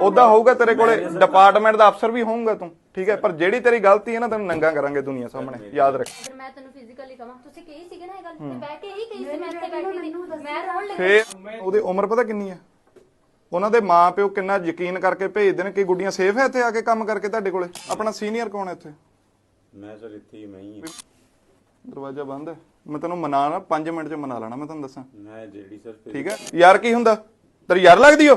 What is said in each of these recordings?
ਉਹਦਾ ਹੋਊਗਾ ਤੇਰੇ ਕੋਲੇ ਡਿਪਾਰਟਮੈਂਟ ਦਾ ਅਫਸਰ ਵੀ ਹੋਊਗਾ ਤੂੰ ਠੀਕ ਹੈ? ਪਰ ਜਿਹੜੀ ਤੇਰੀ ਗਲਤੀ ਹੈ ਨਾ ਤੈਨੂੰ ਨੰਗਾ ਕਰਾਂਗੇ ਦੁਨੀਆ ਸਾਹਮਣੇ ਯਾਦ ਰੱਖ। ਅਗਰ ਮੈਂ ਤੈਨੂੰ ਫਿਜ਼ੀਕਲੀ ਕਹਾਂ ਤੁਸੀਂ ਕਹੀ ਸੀਗੇ ਨਾ ਇਹ ਗੱਲ ਤੇ ਬਹਿ ਕੇ ਹੀ ਕਹੀ ਸੀ ਮੈਂ ਇੱਥੇ ਬੈਠੀ ਸੀ। ਮੈਂ ਰੋਣ ਲੱਗੀ। ਫੇਰ ਉਹਦੀ ਉਮਰ ਪਤਾ ਕਿੰਨੀ ਹੈ? ਉਹਨਾਂ ਦੇ ਮਾਪਿਓ ਕਿੰਨਾ ਯਕੀਨ ਕਰਕੇ ਭੇਜਦੇ ਨੇ ਕਿ ਗੁੱਡੀਆਂ ਸੇਫ ਹੈ ਇੱਥੇ ਆ ਕੇ ਕੰਮ ਕਰਕੇ ਤੁਹਾਡੇ ਕੋਲੇ? ਆਪਣਾ ਸੀਨੀਅਰ ਕੌਣ ਹੈ ਇੱਥੇ? ਮੈਂ ਸਰ ਇੱਥੇ ਹੀ ਮੈਂ ਹੀ ਹਾਂ। ਦਰਵਾਜ਼ਾ ਬੰਦ ਹੈ। ਮੈਂ ਤੈਨੂੰ ਮਨਾ ਨਾ 5 ਮਿੰਟ ਚ ਮਨਾ ਲੈਣਾ ਮੈਂ ਤੁਹਾਨੂੰ ਦੱਸਾਂ। ਮੈਂ ਜਿਹੜੀ ਸਰ ਠੀਕ ਹੈ? ਯਾਰ ਕੀ ਹੁੰਦਾ? ਤੇਰੀ ਯਾਰ ਲੱਗਦੀ ਓ?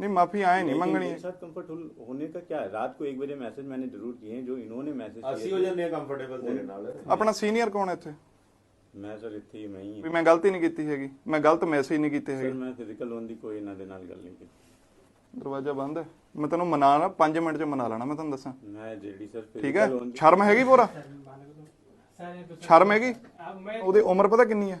मैं माफी मांग लूं मैं मांग लूंगा ਨਹੀਂ ਮਾਫੀ ਆਏ ਨਹੀਂ लेकिन ਮੰਗਣੀ मेरे साथ कंफर्टेबल होने का क्या है रात को एक बजे मैसेज मैंने जरूर किए हैं जो इन्होंने मैसेज ਅਸੀਂ ਹੋ ਜਾਂਦੇ ਆ ਕੰਫਰਟੇਬਲ ਤੇਰੇ ਨਾਲ ਆਪਣਾ ਸੀਨੀਅਰ ਕੌਣ ਹੈ ਇੱਥੇ मैं सर ਇੱਥੇ ਹੀ ਮੈਂ ਹੀ ਵੀ ਮੈਂ ਗਲਤੀ ਨਹੀਂ ਕੀਤੀ ਹੈਗੀ ਮੈਂ ਗਲਤ ਮੈਸੇਜ ਨਹੀਂ ਕੀਤੇ ਸਰ ਹੈਗੇ ਮੈਂ ਫਿਜ਼ੀਕਲ ਲੋਨ ਦੀ ਕੋਈ ਇਹਨਾਂ ਦੇ ਨਾਲ ਗੱਲ ਨਹੀਂ ਕੀਤੀ ਦਰਵਾਜ਼ਾ ਬੰਦ ਹੈ ਮੈਂ ਤੈਨੂੰ ਮਨਾ ਨਾ 5 ਮਿੰਟ 'ਚ ਮਨਾ ਲੈਣਾ ਮੈਂ ਤੁਹਾਨੂੰ ਦੱਸਾਂ ਮੈਂ ਜਿਹੜੀ ਸਰ ਠੀਕ ਹੈ ਫਿਜ਼ੀਕਲ ਲੋਨ ਸ਼ਰਮ ਹੈਗੀ ਪੂਰਾ ਸ਼ਰਮ ਹੈਗੀ ਉਹਦੀ ਉਮਰ ਪਤਾ ਕਿੰਨੀ ਹੈ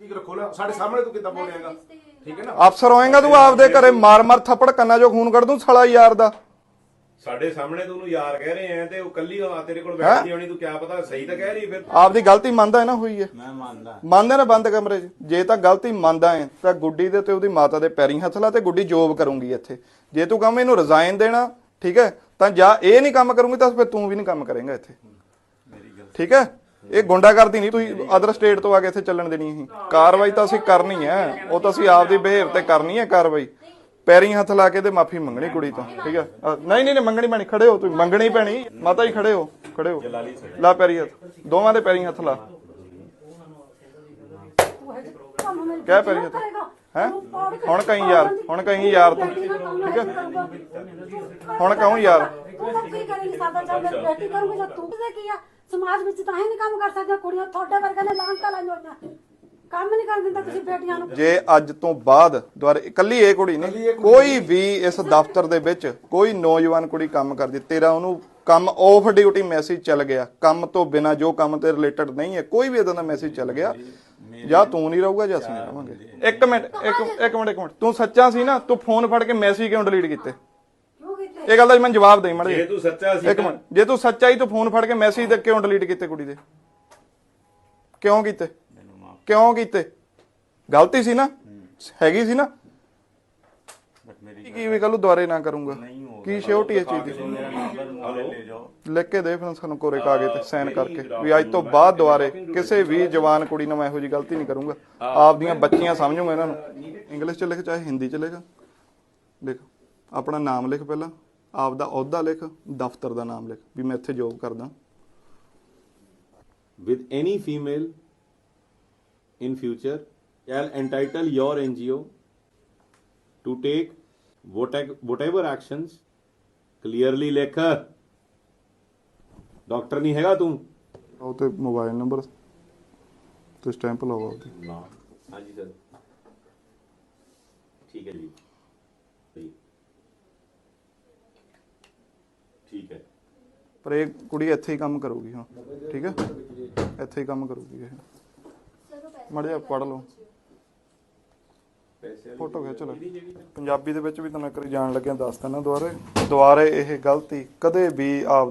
ਠੀਕ ਰੱਖੋ ਨਾ ਸਾਡੇ ਸਾਹਮਣੇ ਤੂੰ ਕਿੱਦਾਂ ਬੋਲੇਗਾ ਠੀਕ ਹੈ ਨਾ? ਅਫਸਰ ਹੋਏਗਾ ਤੂੰ ਆਪਦੇ ਘਰੇ ਮਾਰ ਮਾਰ ਥੱਪੜ ਕੰਨਾਂ ਚੋਂ ਖੂਨ ਕੱਢ ਦੂੰ ਸਾਲਾ ਯਾਰ ਦਾ। ਸਾਡੇ ਸਾਹਮਣੇ ਤੂੰ ਉਹਨੂੰ ਯਾਰ ਕਹਿ ਰਹੇ ਆ ਤੇ ਉਹ ਕੱਲੀ ਆ ਤੇਰੇ ਕੋਲ ਬੈਠੀ ਹੋਣੀ ਤੂੰ ਕਿਆ ਪਤਾ ਸਹੀ ਤਾਂ ਕਹਿ ਰਹੀ ਫਿਰ। ਆਪਦੀ ਗਲਤੀ ਮੰਨਦਾ ਹੈ ਨਾ ਹੋਈ ਹੈ। ਮੈਂ ਮੰਨਦਾ। ਮੰਨਦਾ ਨਾ ਬੰਦ ਕਮਰੇ 'ਚ? ਜੇ ਤਾਂ ਗਲਤੀ ਮੰਨਦਾ ਹੈ ਤਾਂ ਗੁੱਡੀ ਦੇ ਤੇ ਉਹਦੀ ਮਾਤਾ ਦੇ ਪੈਰੀਂ ਹੱਥ ਲਾ ਤੇ ਗੁੱਡੀ ਜੋਬ ਕਰੂੰਗੀ ਇੱਥੇ। ਜੇ ਤੂੰ ਕਹਵੇਂ ਇਹਨੂੰ ਰਿਜ਼ਾਈਨ ਦੇਣਾ ਠੀਕ ਹੈ ਤਾਂ ਜਾਂ ਇਹ ਨਹੀਂ ਕੰਮ ਕਰੂੰਗੀ ਤਾਂ ਫਿਰ ਤੂੰ ਵੀ ਨਹੀਂ ਕੰਮ ਕਰੇਂਗਾ ਇੱਥੇ। ਠੀਕ ਹੈ? ਇਹ ਗੁੰਡਾਗਰਦੀ ਨਹੀਂ ਤੁਸੀਂ ਅਦਰ ਸਟੇਟ ਤੋਂ ਆ ਕੇ ਇੱਥੇ ਚੱਲਣ ਦੇਣੀ ਅਸੀਂ। ਕਾਰਵਾਈ ਤਾਂ ਅਸੀਂ ਕਰਨੀ ਹੈ ਉਹ ਤਾਂ ਅਸੀਂ ਆਪਦੀ ਬਿਹੇਵ ਤੇ ਕਰਨੀ ਹੈ ਕਾਰਵਾਈ। ਪੈਰੀਂ ਹੱਥ ਲਾ ਕੇ ਤੇ ਮਾਫੀ ਮੰਗਣੀ ਕੁੜੀ ਤੋਂ ਠੀਕ ਹੈ? ਨਹੀਂ ਨਹੀਂ ਨਹੀਂ ਮੰਗਣੀ ਪੈਣੀ ਖੜੇ ਹੋ ਤੁਸੀਂ ਮੰਗਣੀ ਪੈਣੀ। ਮਾਤਾ ਜੀ ਖੜੇ ਹੋ ਖੜੇ ਹੋ। ਲਾ ਪੈਰੀ ਹੱਥ ਦੋਵਾਂ ਦੇ ਪੈਰੀਂ ਹੱਥ ਲਾ। ਕਹਿ ਪੈਰੀ ਹੱਥ। ਹੈ? ਹੁਣ ਕਹੀਂ ਯਾਰ ਹੁਣ ਕਹੀਂ ਯਾਰ ਤੂੰ ਠੀਕ ਹੈ? ਹੁਣ ਕਹੂੰ ਯਾਰ। ਤੂੰ ਤਾਂ ਕੀ ਕਰੇਂਗੀ? ਸਾਡਾ ਚੱਲ ਮੇਰੀ ਬੇਟੀ ਕਰੂੰਗੀ ਤਾਂ? ਤੂੰ ਤੇ ਕੀ ਆ? ਸਮਾਜ ਵਿੱਚ ਤਾਂ ਹੀ ਨਹੀਂ ਕੰਮ ਕਰ ਸਕਦੀਆਂ ਕੁੜੀਆਂ। ਤੁਹਾਡੇ ਵਰਗੇ ਨੇ ਲਾਂਟਾ ਲਾਈਆਂ ਹੋਈਆਂ। ਕੰਮ ਨਹੀਂ ਕਰ ਦਿੰਦਾ ਤੁਸੀਂ ਬੇਟੀਆਂ ਨੂੰ। ਜੇ ਅੱਜ ਤੋਂ ਬਾਅਦ ਦੁਆਰੇ ਇਕੱਲੀ ਇਹ ਕੁੜੀ ਨਹੀਂ ਕੋਈ ਵੀ ਇਸ ਦਫ਼ਤਰ ਦੇ ਵਿੱਚ ਕੋਈ ਨੌਜਵਾਨ ਕੁੜੀ ਕੰਮ ਕਰਦੀ। ਤੇਰਾ ਉਹਨੂੰ ਕੰਮ ਆਫ ਡਿਊਟੀ ਮੈਸੇਜ ਚੱਲ ਗਿਆ। ਕੰਮ ਤੋਂ ਬਿਨਾ ਜੋ ਕੰਮ ਤੇ ਰਿਲੇਟਡ ਨਹੀਂ ਹੈ ਕੋਈ ਵੀ ਇਦਾਂ ਦਾ ਮੈਸੇਜ ਚੱਲ ਗਿਆ। ਜਾਂ ਤੂੰ ਨਹੀਂ ਰਹੂਗਾ ਜਾਂ ਅਸੀਂ ਨਹੀਂ ਰਹਾਂਗੇ ਇੱਕ ਮਿੰਟ ਇੱਕ ਇੱਕ ਮਿੰਟ ਇੱਕ ਮਿੰਟ। ਤੂੰ ਸੱਚਾ ਸੀ ਨਾ ਤੂੰ ਫੋਨ ਫੜ ਕੇ ਮੈਸੇਜ ਕਿਉਂ ਡਿਲੀਟ ਕੀਤੇ? ਕਿਉਂ ਕੀਤੇ? ਇਹ ਗੱਲ ਦਾ ਮੈਨੂੰ ਜਵਾਬ ਦੇ ਮੜੇ ਜੇ ਤੂੰ ਸੱਚਾ ਸੀ ਇੱਕ ਮਿੰਟ। ਜੇ ਤੂੰ ਸੱਚਾ ਹੀ ਤੂੰ ਫੋਨ ਫੜ ਕੇ ਮੈਸੇਜ ਦੇ ਕਿਉਂ ਡਿਲੀਟ ਕੀਤੇ ਕੁੜੀ ਦੇ? ਕਿਉਂ ਕੀਤੇ? ਕਿਉਂ ਕੀਤੇ? ਗਲਤੀ ਸੀ ਨਾ? ਹੈਗੀ ਸੀ ਨਾ? ਕੀ ਵੀ ਕੱਲ ਨੂੰ ਦੁਬਾਰੇ ਨਾ ਕਰੂੰਗਾ? ਕੀ ਸ਼ਿਓਰਟੀ ਇਸ ਚੀਜ਼ ਦੀ ਲਿਖ ਕੇ ਦੇ ਫਿਰ ਸਾਨੂੰ ਕੋਰੇ ਕਾਗਜ਼ ਤੇ ਸਾਈਨ ਕਰਕੇ। ਵੀ ਅੱਜ ਤੋਂ ਬਾਅਦ ਦੁਬਾਰੇ ਕਿਸੇ ਵੀ ਜਵਾਨ ਕੁੜੀ ਨੂੰ ਮੈਂ ਇਹੋ ਜੀ ਗਲਤੀ ਨਹੀਂ ਕਰੂੰਗਾ। ਆਪਦੀਆਂ ਬੱਚੀਆਂ ਸਮਝੂਗਾ ਇਹਨਾਂ ਨੂੰ। ਇੰਗਲਿਸ਼ ਚ ਲਿਖ ਚਾਹੇ ਹਿੰਦੀ ਚ ਲਿਖ। ਲਿਖ। ਆਪਣਾ ਨਾਮ ਲਿਖ ਪਹਿਲਾਂ। ਆਪਦਾ ਅਹੁਦਾ ਲਿਖ ਦਫ਼ਤਰ ਦਾ ਨਾਮ ਲਿਖ। ਵੀ ਮੈਂ ਇੱਥੇ ਜੋਬ ਕਰਦਾ। With any female in future shall entitle your NGO to take whatever actions clearly ਲਿਖ ਡਾਕਟਰ ਨਹੀਂ ਹੈਗਾ ਤੂੰ ਉਹ ਤੇ ਮੋਬਾਈਲ ਨੰਬਰ ਤੇ ਸਟੈਂਪ ਲਵਾਓ ਉਹਦੀ ਨਾ ਹਾਂਜੀ ਸਰ ਠੀਕ ਹੈ ਜੀ ਜੀ ਠੀਕ ਹੈ ਪਰ ਇਹ ਕੁੜੀ ਇੱਥੇ ਹੀ ਕੰਮ ਕਰੂਗੀ ਹੁਣ ਠੀਕ ਹੈ ਇੱਥੇ ਹੀ ਕੰਮ ਕਰੂਗੀ ਇਹ ਚਲੋ ਪੈਸੇ ਮੜਿਆ ਪੜ ਲਓ ਫੋਟੋ ਖਿੱਚ ਲਓ ਪੰਜਾਬੀ ਦੇ ਵਿੱਚ ਵੀ ਵਾਰੀ ਜਾਣ ਲੱਗਿਆ ਦੱਸ ਦਿੰਦਾ ਦੁਬਾਰੇ ਦੁਬਾਰੇ ਇਹ ਗਲਤੀ ਕਦੇ ਵੀ ਆਪ